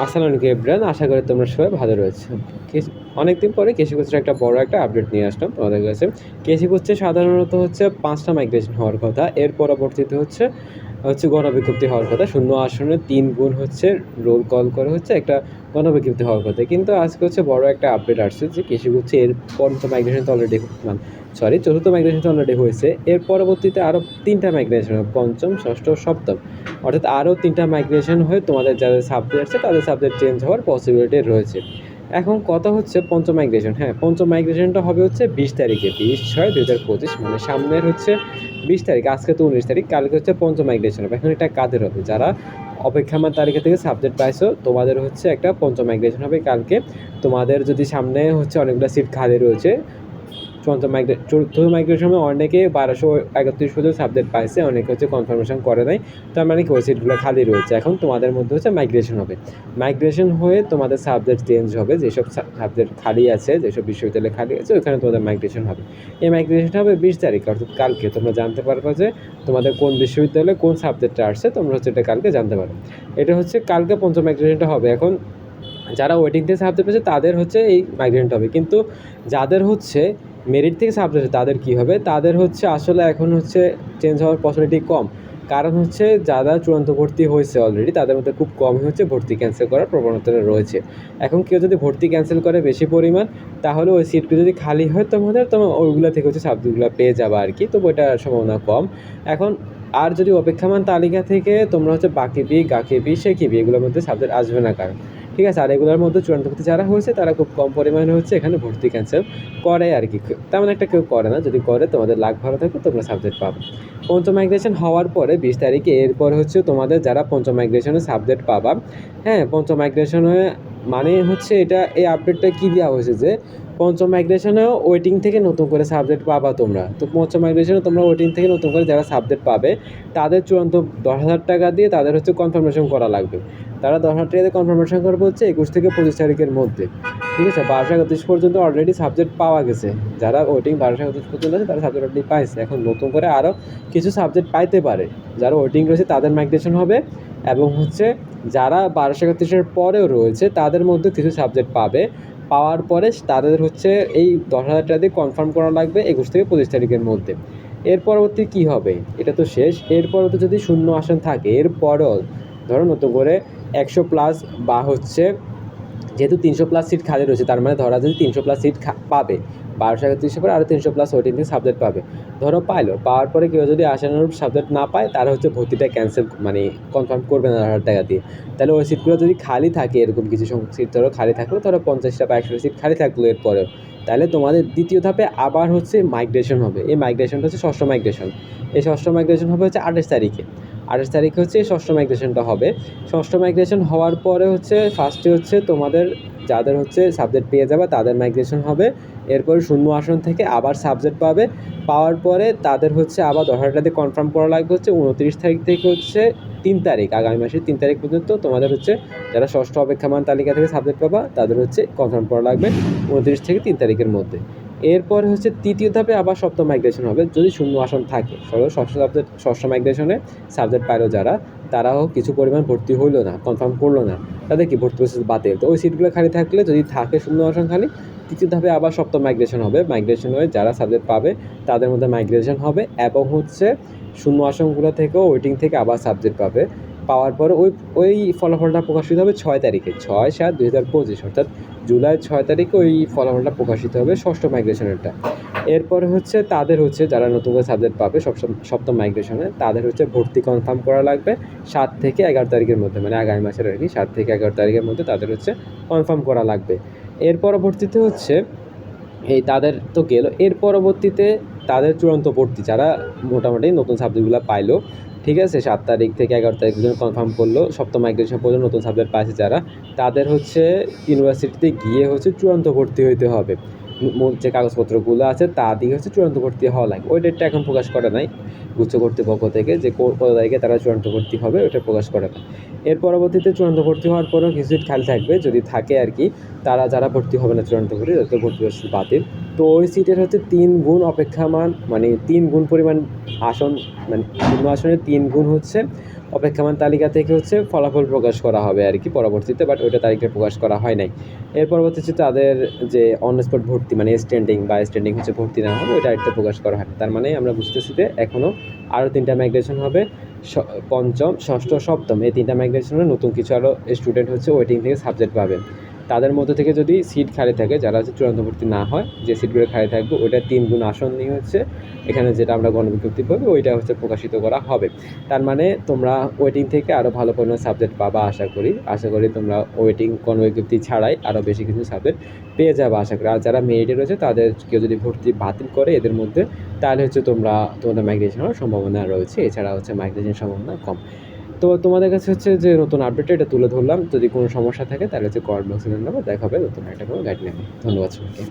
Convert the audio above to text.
আসসালামু আলাইকুম এভরিওয়ান আশা করি তোমরা সবাই ভালো রয়েছে। অনেকদিন পরে কেশিকুচের একটা বড় একটা আপডেট নিয়ে আসলাম তোমাদের কাছে। কেশিকুচে সাধারণত হচ্ছে পাঁচটা মাইগ্রেশন হওয়ার কথা, এর পরবর্তীতে হচ্ছে হচ্ছে গণবিজ্ঞপ্তি হওয়ার কথা। শূন্য আসনে তিন গুণ হচ্ছে রোল কল করে হচ্ছে একটা গণবিজ্ঞপ্তি হওয়ার কথা। কিন্তু আজকে হচ্ছে বড় একটা আপডেট আসছে যে কেশিকুচে এর পর্যন্ত মাইগ্রেশন তো অলরেডি সরি চতুর্থ মাইগ্রেশন তো অলরেডি হয়েছে। এর পরবর্তীতে আরও তিনটা মাইগ্রেশন পঞ্চম, ষষ্ঠ, সপ্তম। অর্থাৎ আরও তিনটা মাইগ্রেশন হয়ে তোমাদের যাদের সাবজেক্ট আছে, তাদের সাবজেক্ট চেঞ্জ হওয়ার পসিবিলিটি রয়েছে। এখন কথা হচ্ছে পঞ্চম মাইগ্রেশন হ্যাঁ পঞ্চম মাইগ্রেশনটা হবে হচ্ছে বিশ তারিখে, বিশ ছয় দু হাজার পঁচিশ মানে সামনের হচ্ছে বিশ তারিখ, আজকে তো উনিশ তারিখ, কালকে হচ্ছে পঞ্চম মাইগ্রেশন হবে। এখন এটা কাদের হবে? যারা অপেক্ষামান তালিকা থেকে সাবজেক্ট পাইছো, তোমাদের হচ্ছে একটা পঞ্চম মাইগ্রেশন হবে কালকে। তোমাদের যদি সামনে হচ্ছে অনেকগুলো সিট খালি রয়েছে চতুর্থ মাইগ্রে চতুর্থ মাইগ্রেশন সময় অনেকে বারোশো একত্রিশ পর্যন্ত সাবজেক্ট পাইছে, অনেকে হচ্ছে কনফার্মেশন করে নাই। তার মানে কি ওই সিটগুলো খালি রয়েছে। এখন তোমাদের মধ্যে হচ্ছে মাইগ্রেশন হবে। মাইগ্রেশন হয়ে তোমাদের সাবজেক্ট চেঞ্জ হবে। যেসব সাবজেক্ট খালি আছে, যেসব বিশ্ববিদ্যালয়ে খালি আছে, ওখানে তোমাদের মাইগ্রেশন হবে। এই মাইগ্রেশনটা হবে বিশ তারিখ, অর্থাৎ কালকে। তোমরা জানতে পারবে যে তোমাদের কোন বিশ্ববিদ্যালয়ে কোন সাবজেক্টটা আসছে, তোমরা হচ্ছে এটা কালকে জানতে পারো এটা হচ্ছে কালকে পঞ্চম মাইগ্রেশনটা হবে। এখন যারা ওয়েটিং থেকে সাবজেক্ট পেয়েছে, তাদের হচ্ছে এই মাইগ্রেন্ট হবে। কিন্তু যাদের হচ্ছে মেরিট থেকে সাবজেক্ট তাদের কী হবে? তাদের হচ্ছে আসলে এখন হচ্ছে চেঞ্জ হওয়ার পসিবিলিটি কম। কারণ হচ্ছে যারা চূড়ান্ত ভর্তি হয়েছে অলরেডি তাদের মধ্যে খুব কমই হচ্ছে ভর্তি ক্যান্সেল করার প্রবণতা রয়েছে। এখন কেউ যদি ভর্তি ক্যান্সেল করে বেশি পরিমাণ, তাহলে ওই সিটগুলো যদি খালি হয়, তোমাদের তোমার ওইগুলো থেকে হচ্ছে সাবজেক্টগুলো পেয়ে যাবে আর কি। তো ওইটার সম্ভাবনা কম। এখন আর যদি অপেক্ষামান তালিকা থেকে তোমরা হচ্ছে বাকি বি গাকে বি সে কি বি এগুলোর মধ্যে সাবজেক্ট আসবে না কারণ। ঠিক আছে, আর এগুলোর মধ্যে চূড়ান্ত ভর্তি যারা হয়েছে, তারা খুব কম পরিমাণে হচ্ছে এখানে ভর্তি ক্যান্সেল করে আর কি। তেমন একটা কেউ করে না, যদি করে তোমাদের লাখ ভালো থাকে তোমরা সাবজেক্ট পাবে। পঞ্চম মাইগ্রেশন হওয়ার পরে বিশ তারিখে, এরপর হচ্ছে তোমাদের যারা পঞ্চম মাইগ্রেশনে সাবজেক্ট পাবা হ্যাঁ পঞ্চম মাইগ্রেশনে মানে হচ্ছে এটা, এই আপডেটটা কী দেওয়া হয়েছে যে, পঞ্চম মাইগ্রেশনেও ওয়েটিং থেকে নতুন করে সাবজেক্ট পাবা তোমরা। তো পঞ্চম মাইগ্রেশনে তোমরা ওয়েটিং থেকে নতুন করে যারা সাবজেক্ট পাবে, তাদের চূড়ান্ত দশ হাজার টাকা দিয়ে তাদের হচ্ছে কনফার্মেশন করা লাগবে। তারা দশ হাজার টাকা দিয়ে কনফার্মেশন করবে হচ্ছে একুশ থেকে পঁচিশ তারিখের মধ্যে। ঠিক আছে, বারোশো একত্রিশ পর্যন্ত অলরেডি সাবজেক্ট পাওয়া গেছে। যারা ওয়েটিং বারোশো একত্রিশ পর্যন্ত আছে, তারা সাবজেক্ট অলরেডি পাইছে। এখন নতুন করে আরও কিছু সাবজেক্ট পাইতে পারে। যারা ওয়েটিং রয়েছে, তাদের মাইগ্রেশন হবে এবং হচ্ছে যারা বারোশো একত্রিশের পরেও রয়েছে, তাদের মধ্যে কিছু সাবজেক্ট পাবে। পাওয়ার পরে তাদের হচ্ছে এই দশ হাজার টাকা দিয়ে কনফার্ম করা লাগবে একুশ থেকে পঁচিশ তারিখের মধ্যে। এর পরবর্তী কী হবে? এটা তো শেষ। এর পরবর্তী যদি শূন্য আসন থাকে, এরপরও ধরো নতুন করে একশো প্লাস বা হচ্ছে যেহেতু তিনশো প্লাস সিট খালি রয়েছে, তার মানে ধরা যদি তিনশো প্লাস সিট পাবে। বারোশো একত্রিশের পরে আরও তিনশো প্লাস ওয়েটিং থেকে সাবজেক্ট পাবে। ধরো পাইলো, পাওয়ার পরে কেউ যদি আশানুরূপ সাবজেক্ট না পায়, তারা হচ্ছে ভর্তিটা ক্যান্সেল মানে কনফার্ম করবে না হাজার টাকা দিয়ে। তাহলে ওই সিটগুলো যদি খালি থাকে, এরকম কিছু সিট ধরো খালি থাকল, ধরো পঞ্চাশটা বা একশো সিট খালি থাকল এরপরেও, তাহলে তোমাদের দ্বিতীয় ধাপে আবার হচ্ছে মাইগ্রেশন হবে। এই মাইগ্রেশনটা হচ্ছে ষষ্ঠ মাইগ্রেশন এই ষষ্ঠ মাইগ্রেশন হবে হচ্ছে আঠাশ তারিখে। আঠাশ তারিখে হচ্ছে ষষ্ঠ মাইগ্রেশনটা হবে। ষষ্ঠ মাইগ্রেশন হওয়ার পরে হচ্ছে ফার্স্টে হচ্ছে তোমাদের যাদের হচ্ছে সাবজেক্ট পেয়ে যাবে তাদের মাইগ্রেশন হবে। এরপর শূন্য আসন থেকে আবার সাবজেক্ট পাবে। পাওয়ার পরে তাদের হচ্ছে আবার দশ হাজার দিয়ে কনফার্ম করা লাগবে হচ্ছে উনত্রিশ তারিখ থেকে হচ্ছে তিন তারিখ, আগামী মাসের তিন তারিখ পর্যন্ত তোমাদের হচ্ছে যারা ষষ্ঠ অপেক্ষামান তালিকা থেকে সাবজেক্ট পাবা, তাদের হচ্ছে কনফার্ম করা লাগবে উনত্রিশ থেকে তিন তারিখের মধ্যে। এরপরে হচ্ছে তৃতীয় ধাপে আবার সপ্তম মাইগ্রেশন হবে। যদি শূন্য আসন থাকে ষষ্ঠ সাবজেক্ট ষষ্ঠ মাইগ্রেশনে সাবজেক্ট পাইলো যারা, তারাও কিছু পরিমাণ ভর্তি হইল না কনফার্ম করল না। তাদের কি ভর্তি প্রসেস বাতিল? তো ওই সিটগুলো খালি থাকলে যদি থাকে শূন্য আসন খালি, তৃতীয় ধাপে আবার সপ্তম মাইগ্রেশন হবে। মাইগ্রেশন হয়ে যারা সাবজেক্ট পাবে, তাদের মধ্যে মাইগ্রেশন হবে এবং হচ্ছে শূন্য আসনগুলো থেকেও ওয়েটিং থেকে আবার সাবজেক্ট পাবে। পাওয়ার পরে ওই ওই ফলাফলটা প্রকাশিত হবে ছয় তারিখে, ছয় সাত দুই হাজার পঁচিশ, অর্থাৎ জুলাই ছয় তারিখে ওই ফলাফলটা প্রকাশিত হবে ষষ্ঠ মাইগ্রেশনেরটা। এরপরে হচ্ছে তাদের হচ্ছে যারা নতুন করে সাবজেক্ট পাবে, সপ্তম সপ্তম মাইগ্রেশনে, তাদের হচ্ছে ভর্তি কনফার্ম করা লাগবে সাত থেকে এগারো তারিখের মধ্যে মানে আগামী মাসের আর কি, সাত থেকে এগারো তারিখের মধ্যে তাদের হচ্ছে কনফার্ম করা লাগবে। এর পরবর্তীতে হচ্ছে, এই তাদের তো গেল, এর পরবর্তীতে তাদের চূড়ান্ত ভর্তি, যারা মোটামুটি নতুন সাবজেক্টগুলো পাইলো ঠিক আছে? সাত তারিখ থেকে এগারো তারিখ পর্যন্ত কনফার্ম করল। সপ্তম মাইগ্রেশন পর্যন্ত নতুন সাবজেক্ট পাইছে যারা। তাদের হচ্ছে ইউনিভার্সিটিতে গিয়ে হচ্ছে চূড়ান্ত ভর্তি হইতে হবে। যে কাগজপত্রগুলো আছে, তা দিয়ে হচ্ছে চূড়ান্ত ভর্তি হওয়া লাগে ওই ডেটটা এখন প্রকাশ করে নাই গুচ্ছ কর্তৃপক্ষ থেকে যে কত তারিখে তারা চূড়ান্ত ভর্তি হবে ওটা প্রকাশ করে না এর পরবর্তীতে চূড়ান্ত ভর্তি হওয়ার পরেও কিছু সিট খালি থাকবে। যদি থাকে আর কি, তারা যারা ভর্তি হবে না চূড়ান্ত ভর্তি, তাদের ভর্তি প্রসেস বাতিল। তো ওই সিটের হচ্ছে তিন গুণ অপেক্ষামান মানে তিন গুণ পরিমাণ আসন মানে শূন্য আসনের তিন গুণ হচ্ছে। অপেক্ষমান তালিকা থেকে হচ্ছে ফলাফল প্রকাশ করা হবে আর কি পরবর্তীতে বাট ওইটা তারিখটা প্রকাশ করা হয় নাই। এর পরবর্তীতে তাদের যে অন স্পট ভর্তি মানে স্ট্যান্ডিং বা স্ট্যান্ডিং হচ্ছে ভর্তি না হবে ওইটা আরেকটা প্রকাশ করা হয়। তার মানে আমরা বুঝতেছি যে এখনও আরও তিনটা মাইগ্রেশন হবে। পঞ্চম, ষষ্ঠ, সপ্তম, এই তিনটা মাইগ্রেশনে নতুন কিছু আরও স্টুডেন্ট হচ্ছে ওয়েটিং থেকে সাবজেক্ট পাবে। তাদের মধ্যে থেকে যদি সিট খালি থাকে, যারা হচ্ছে চূড়ান্ত ভর্তি না হয়, যে সিটগুলো খালি থাকবে, ওইটা তিন গুণ আসন নিয়ে হচ্ছে এখানে যেটা আমরা গণবিজ্ঞপ্তি পাবো ওইটা হচ্ছে প্রকাশিত করা হবে। তার মানে তোমরা ওয়েটিং থেকে আরও ভালো পরিমাণ সাবজেক্ট পাবা আশা করি। আশা করি তোমরা ওয়েটিং গণবিজ্ঞপ্তি ছাড়াই আরও বেশি কিছু সাবজেক্ট পেয়ে যাবে আশা করি। আর যারা মেরিটে রয়েছে, তাদের কেউ যদি ভর্তি বাতিল করে এদের মধ্যে, তাহলে হচ্ছে তোমরা তোমাদের মাইগ্রেশন হওয়ার সম্ভাবনা রয়েছে। এছাড়া হচ্ছে মাইগ্রেশন সম্ভাবনা কম। তো তোমাদের কাছে হচ্ছে যে নতুন আপডেট এটা তুলে ধরলাম। যদি কোনো সমস্যা থাকে তাহলে হচ্ছে কমেন্ট বক্সে জানাব, দেখা হবে নতুন একটা কোনো গাইড নেবে ধন্যবাদ সবাইকে।